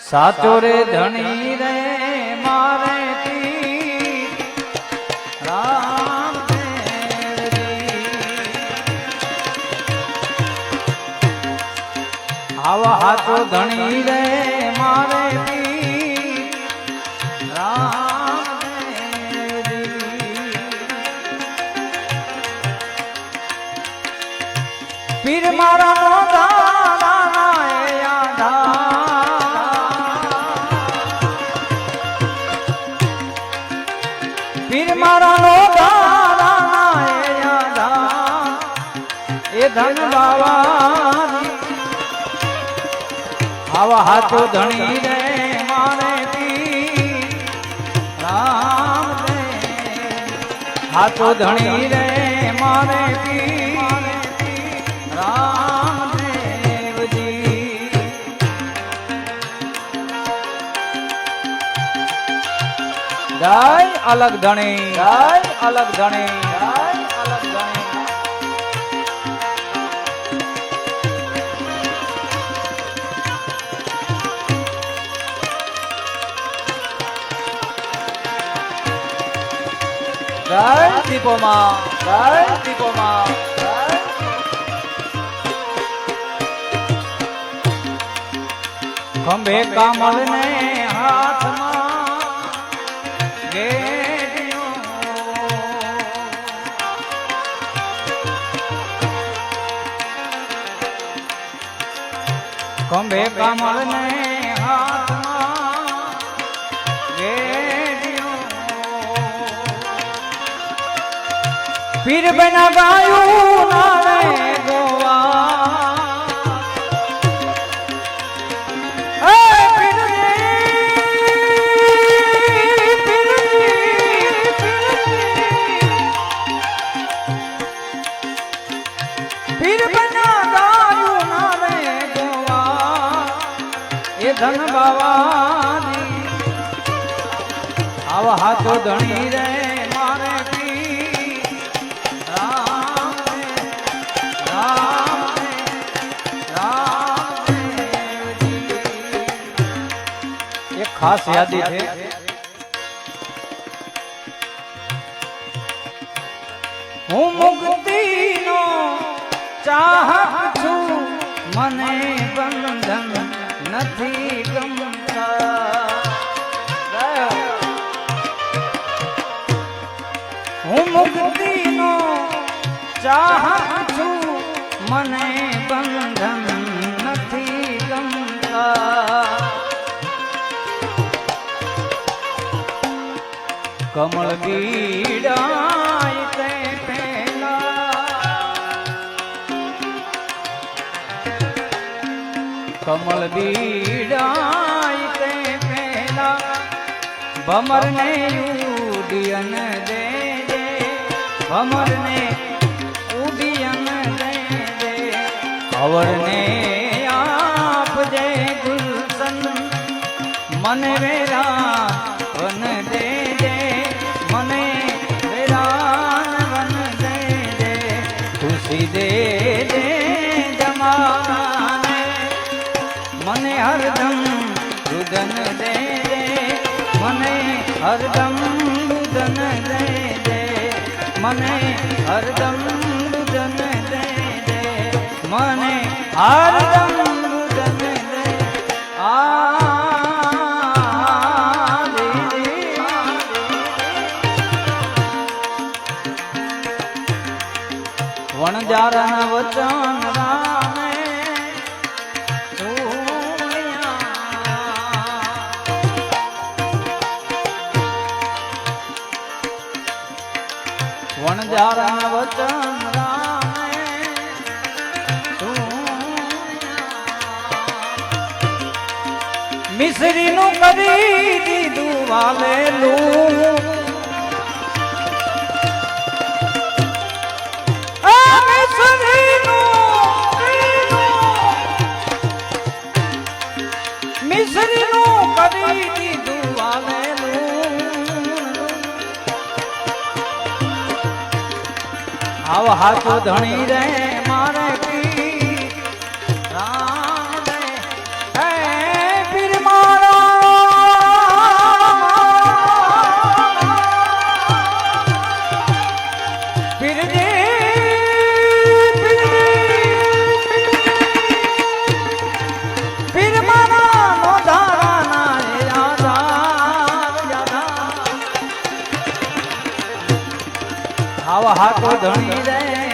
સાચો રે ધણી રે મારે આવા હાથો ધણી રે મારે પીર. મારા નો ધન બાવા આવા હાથો ધણી રે મારે રામ હાથો ધણી રે મારે જય અલગ ધણી. જય અલગ ધણી. જય દીપોમાં જય દીપોમાં ખંભે કમળ ને હાથમાં ખંભે કમળ ને હાથમાં પીર બના ગાયું એ ધન બાવાની આવા હાથો ધણી રે ખાસ યાદી છે. હું મુક્તિનો ચાહક છું. મને બંધન નથી ગમતા. હું હું મુક્તિનો ચાહક છું. મને કમળ પીડાય તે કમળ બીડાય તે પહેલા ભમરને ઉડિયન દે દે. ભમરને ઉડિયન દે દે. કવરને હરદમ રુદન દે દે મને હરદમ રુદન દે દે મને હરદમ રુદન દે દે મને હરદમ રુદન દે આ વણજારા વચન રામે વણજારા વચન રામે સુણ્યા. મિશ્રીનું કરી દીધું વાલેલું આવ હાથો ધણી રે મારે હાથો ધણી રે.